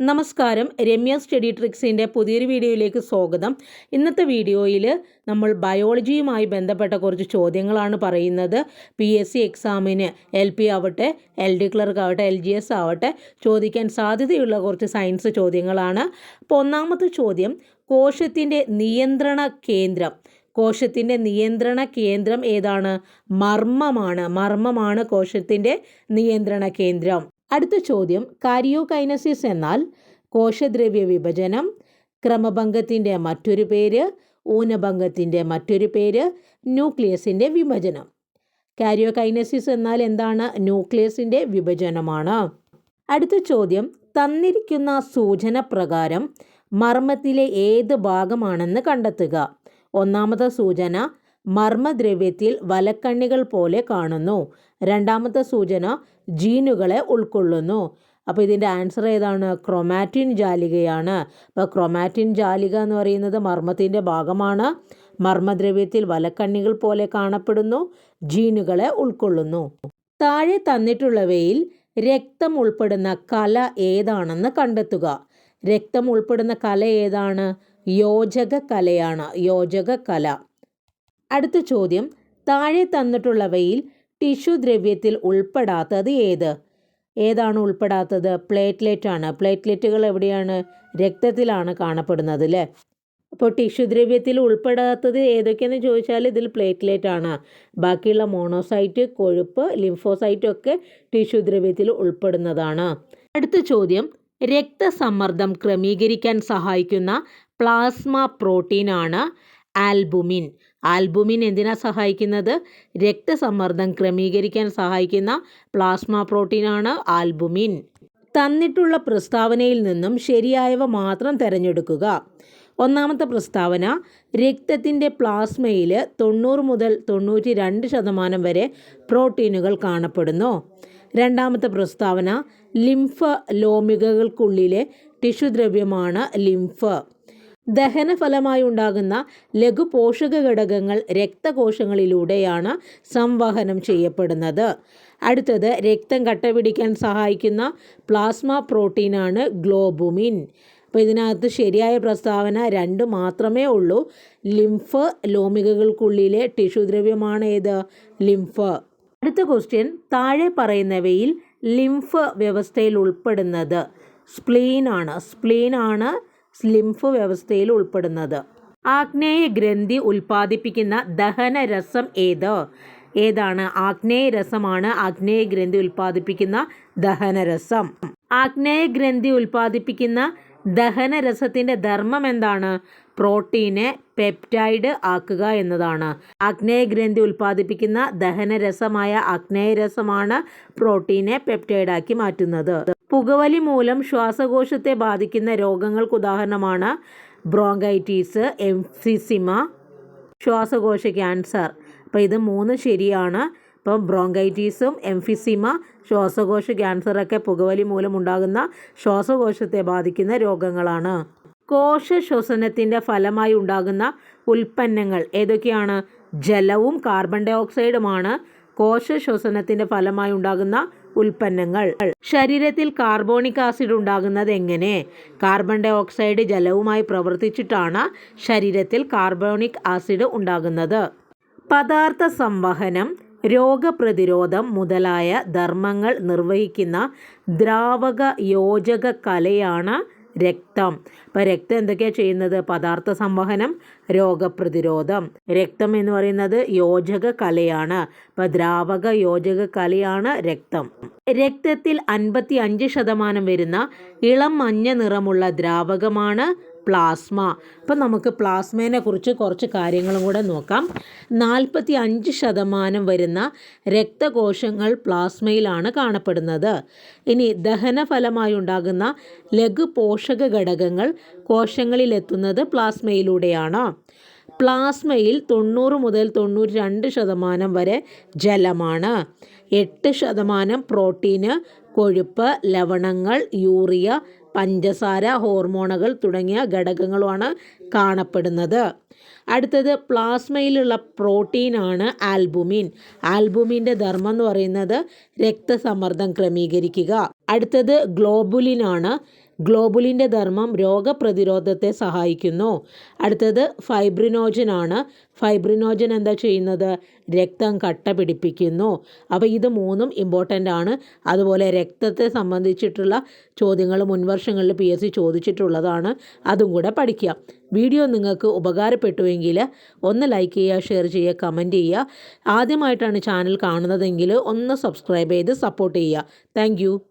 നമസ്കാരം. രമ്യ സ്റ്റഡി ട്രിക്സിന്റെ പുതിയൊരു വീഡിയോയിലേക്ക് സ്വാഗതം. ഇന്നത്തെ വീഡിയോയിൽ നമ്മൾ ബയോളജിയുമായി ബന്ധപ്പെട്ട കുറച്ച് ചോദ്യങ്ങളാണ് പറയുന്നത്. പി എസ് സി എക്സാമിന് എൽ പി ആവട്ടെ എൽ ഡി ക്ലർക്ക് ആവട്ടെ എൽ ജി എസ് ആവട്ടെ ചോദിക്കാൻ സാധ്യതയുള്ള കുറച്ച് സയൻസ് ചോദ്യങ്ങളാണ്. അപ്പോൾ ഒന്നാമത്തെ ചോദ്യം കോശത്തിന്റെ നിയന്ത്രണ കേന്ദ്രം. കോശത്തിന്റെ നിയന്ത്രണ കേന്ദ്രം ഏതാണ്? മർമ്മമാണ്. മർമ്മമാണ് കോശത്തിന്റെ നിയന്ത്രണ കേന്ദ്രം. അടുത്ത ചോദ്യം. കാരിയോകൈനസിസ് എന്നാൽ കോശദ്രവ്യ വിഭജനം ക്രമഭംഗത്തിന്റെ മറ്റൊരു പേര് ഊനഭംഗത്തിന്റെ മറ്റൊരു പേര് ന്യൂക്ലിയസിന്റെ വിഭജനം. കാരിയോകൈനസിസ് എന്നാൽ എന്താണ്? ന്യൂക്ലിയസിന്റെ വിഭജനമാണ്. അടുത്ത ചോദ്യം. തന്നിരിക്കുന്ന സൂചന പ്രകാരം മർമ്മത്തിലെ ഏത് ഭാഗമാണെന്ന് കണ്ടെത്തുക. ഒന്നാമത്തെ സൂചന മർമ്മദ്രവ്യത്തിൽ വലക്കണ്ണികൾ പോലെ കാണുന്നു. രണ്ടാമത്തെ സൂചന ജീനുകളെ ഉൾക്കൊള്ളുന്നു. അപ്പോൾ ഇതിന്റെ ആൻസർ ഏതാണ്? ക്രൊമാറ്റിൻ ജാലികയാണ്. അപ്പോൾ ക്രൊമാറ്റിൻ ജാലിക എന്ന് പറയുന്നത് മർമ്മത്തിന്റെ ഭാഗമാണ്. മർമ്മദ്രവ്യത്തിൽ വലക്കണ്ണികൾ പോലെ കാണപ്പെടുന്നു. ജീനുകളെ ഉൾക്കൊള്ളുന്നു. താഴെ തന്നിട്ടുള്ളവയിൽ രക്തം ഉൾപ്പെടുന്ന കല ഏതാണെന്ന് കണ്ടെത്തുക. രക്തം ഉൾപ്പെടുന്ന കല ഏതാണ്? യോജക കലയാണ് യോജക കല അടുത്ത ചോദ്യം. താഴെ തന്നിട്ടുള്ളവയിൽ ടിഷ്യൂ ദ്രവ്യത്തിൽ ഉൾപ്പെടാത്തത് ഏത്? ഏതാണ് ഉൾപ്പെടാത്തത്? പ്ലേറ്റ്ലെറ്റ് ആണ്. പ്ലേറ്റ്ലെറ്റുകൾ എവിടെയാണ്? രക്തത്തിലാണ് കാണപ്പെടുന്നത് അല്ലേ അപ്പോൾ ടിഷ്യൂ ദ്രവ്യത്തിൽ ഉൾപ്പെടാത്തത് ഏതൊക്കെയെന്ന് ചോദിച്ചാൽ ഇതിൽ പ്ലേറ്റ്ലെറ്റ് ആണ്. ബാക്കിയുള്ള മോണോസൈറ്റ് കൊഴുപ്പ് ലിംഫോസൈറ്റ് ഒക്കെ ടിഷ്യൂ ദ്രവ്യത്തിൽ ഉൾപ്പെടുന്നതാണ്. അടുത്ത ചോദ്യം. രക്തസമ്മർദ്ദം ക്രമീകരിക്കാൻ സഹായിക്കുന്ന പ്ലാസ്മ പ്രോട്ടീനാണ് ആൽബുമിൻ. ആൽബുമിൻ എന്തിനാ സഹായിക്കുന്നത്? രക്തസമ്മർദ്ദം ക്രമീകരിക്കാൻ സഹായിക്കുന്ന പ്ലാസ്മ പ്രോട്ടീനാണ് ആൽബുമിൻ. തന്നിട്ടുള്ള പ്രസ്താവനയിൽ നിന്നും ശരിയായവ മാത്രം തിരഞ്ഞെടുക്കുക. ഒന്നാമത്തെ പ്രസ്താവന രക്തത്തിന്റെ പ്ലാസ്മയിൽ തൊണ്ണൂറ് മുതൽ തൊണ്ണൂറ്റി രണ്ട് ശതമാനം വരെ പ്രോട്ടീനുകൾ കാണപ്പെടുന്നു. രണ്ടാമത്തെ പ്രസ്താവന ലിംഫ ലോമികകൾക്കുള്ളിലെ ടിഷ്യു ടിഷ്യുദ്രവ്യമാണ് ലിംഫ്. ദഹനഫലമായി ഉണ്ടാകുന്ന ലഘു പോഷക ഘടകങ്ങൾ രക്തകോശങ്ങളിലൂടെയാണ് സംവഹനം ചെയ്യപ്പെടുന്നത്. അടുത്തത് രക്തം കട്ടപിടിക്കാൻ സഹായിക്കുന്ന പ്ലാസ്മ പ്രോട്ടീനാണ് ഗ്ലോബുമിൻ. അപ്പോൾ ഇതിനകത്ത് ശരിയായ പ്രസ്താവന രണ്ട് മാത്രമേ ഉള്ളൂ. ലിംഫ് ലോമികകൾക്കുള്ളിലെ ടിഷ്യൂ ദ്രവ്യമാണ് ഏത്? ലിംഫ്. അടുത്ത ക്വസ്റ്റ്യൻ താഴെ പറയുന്നവയിൽ ലിംഫ് വ്യവസ്ഥയിൽ ഉൾപ്പെടുന്നത് സ്പ്ലീൻ ആണ് സ്പ്ലീൻ ആണ് ലിംഫ് വ്യവസ്ഥയിൽ ഉൾപ്പെടുന്നത്. ആഗ്നേയ ഗ്രന്ഥി ഉൽപ്പാദിപ്പിക്കുന്ന ദഹനരസം ഏത്? ഏതാണ്? ആഗ്നേയ രസമാണ് ആഗ്നേയ ഗ്രന്ഥി ഉൽപ്പാദിപ്പിക്കുന്ന ദഹനരസം. ആഗ്നേയ ഗ്രന്ഥി ഉൽപ്പാദിപ്പിക്കുന്ന ദഹനരസത്തിന്റെ ധർമ്മം എന്താണ്? പ്രോട്ടീനെ പെപ്റ്റൈഡ് ആക്കുക എന്നതാണ്. ആഗ്നേയ ഗ്രന്ഥി ഉൽപ്പാദിപ്പിക്കുന്ന ദഹനരസമായ ആഗ്നേയരസമാണ് പ്രോട്ടീനെ പെപ്റ്റൈഡ് ആക്കി മാറ്റുന്നത്. പുകവലി മൂലം ശ്വാസകോശത്തെ ബാധിക്കുന്ന രോഗങ്ങൾക്ക് ഉദാഹരണമാണ് ബ്രോങ്കൈറ്റീസ് എംഫിസിമ ശ്വാസകോശ ക്യാൻസർ. അപ്പോൾ ഇത് മൂന്ന് ശരിയാണ്. ഇപ്പം ബ്രോങ്കൈറ്റീസും എംഫിസിമ ശ്വാസകോശ ക്യാൻസറൊക്കെ പുകവലി മൂലം ഉണ്ടാകുന്ന ശ്വാസകോശത്തെ ബാധിക്കുന്ന രോഗങ്ങളാണ്. കോശ ശ്വസനത്തിന്റെ ഫലമായി ഉണ്ടാകുന്ന ഉൽപ്പന്നങ്ങൾ ഏതൊക്കെയാണ്? ജലവും കാർബൺ ഡൈ ഓക്സൈഡുമാണ് കോശ ശ്വസനത്തിന്റെ ഫലമായി ഉണ്ടാകുന്ന ഉൽപ്പന്നങ്ങൾ. ശരീരത്തിൽ കാർബോണിക് ആസിഡ് ഉണ്ടാകുന്നത് എങ്ങനെ? കാർബൺ ഡൈ ഓക്സൈഡ് ജലവുമായി പ്രവർത്തിച്ചിട്ടാണ് ശരീരത്തിൽ കാർബോണിക് ആസിഡ് ഉണ്ടാകുന്നത്. പദാർത്ഥ സംവഹനം രോഗപ്രതിരോധം മുതലായ ധർമ്മങ്ങൾ നിർവഹിക്കുന്ന ദ്രാവക യോജക കലയാണ് രക്തം. അപ്പോൾ രക്തം എന്തൊക്കെയാണ് ചെയ്യുന്നത്? പദാർത്ഥ സംവഹനം രോഗപ്രതിരോധം. രക്തം എന്ന് പറയുന്നത് യോജക കലയാണ് അപ്പോൾ ദ്രാവക യോജക കലയാണ് രക്തം. രക്തത്തിൽ അൻപത്തി അഞ്ച് ശതമാനം വരുന്ന ഇളം മഞ്ഞ നിറമുള്ള ദ്രാവകമാണ് പ്ലാസ്മ. അപ്പം നമുക്ക് പ്ലാസ്മേനെ കുറിച്ച് കുറച്ച് കാര്യങ്ങളും കൂടെ നോക്കാം. നാൽപ്പത്തി അഞ്ച് ശതമാനം വരുന്ന രക്തകോശങ്ങൾ പ്ലാസ്മയിലാണ് കാണപ്പെടുന്നത്. ഇനി ദഹനഫലമായി ഉണ്ടാകുന്ന ലഘു പോഷക ഘടകങ്ങൾ കോശങ്ങളിലെത്തുന്നത് പ്ലാസ്മയിലൂടെയാണ്. പ്ലാസ്മയിൽ തൊണ്ണൂറ് മുതൽ തൊണ്ണൂറ്റി രണ്ട് ശതമാനം വരെ ജലമാണ്. എട്ട് ശതമാനം പ്രോട്ടീന് കൊഴുപ്പ് ലവണങ്ങൾ യൂറിയ പഞ്ചസാര ഹോർമോണുകൾ തുടങ്ങിയ ഘടകങ്ങളുമാണ് കാണപ്പെടുന്നത്. അടുത്തത് പ്ലാസ്മയിലുള്ള പ്രോട്ടീനാണ് ആൽബുമിൻ. ആൽബുമിന്റെ ധർമ്മം എന്ന് പറയുന്നത് രക്തസമ്മർദ്ദം ക്രമീകരിക്കുക. അടുത്തത് ഗ്ലോബുലിനാണ് ഗ്ലോബുലിന്റെ ധർമ്മം രോഗപ്രതിരോധത്തെ സഹായിക്കുന്നു. അടുത്തത് ഫൈബ്രിനോജൻ ആണ് ഫൈബ്രിനോജൻ എന്താ ചെയ്യുന്നത്? രക്തം കട്ട പിടിപ്പിക്കുന്നു. അപ്പോൾ ഇത് മൂന്നും ഇമ്പോർട്ടന്റ് ആണ്. അതുപോലെ രക്തത്തെ സംബന്ധിച്ചിട്ടുള്ള ചോദ്യങ്ങൾ മുൻവർഷങ്ങളിൽ പി എസ് സി ചോദിച്ചിട്ടുള്ളതാണ്. അതും കൂടെ പഠിക്കുക. വീഡിയോ നിങ്ങൾക്ക് ഉപകാരപ്പെട്ടുവെങ്കിൽ ഒന്ന് ലൈക്ക് ചെയ്യുക ഷെയർ ചെയ്യുക കമന്റ് ചെയ്യുക. ആദ്യമായിട്ടാണ് ചാനൽ കാണുന്നതെങ്കിൽ ഒന്ന് സബ്സ്ക്രൈബ് ചെയ്ത് സപ്പോർട്ട് ചെയ്യുക. താങ്ക്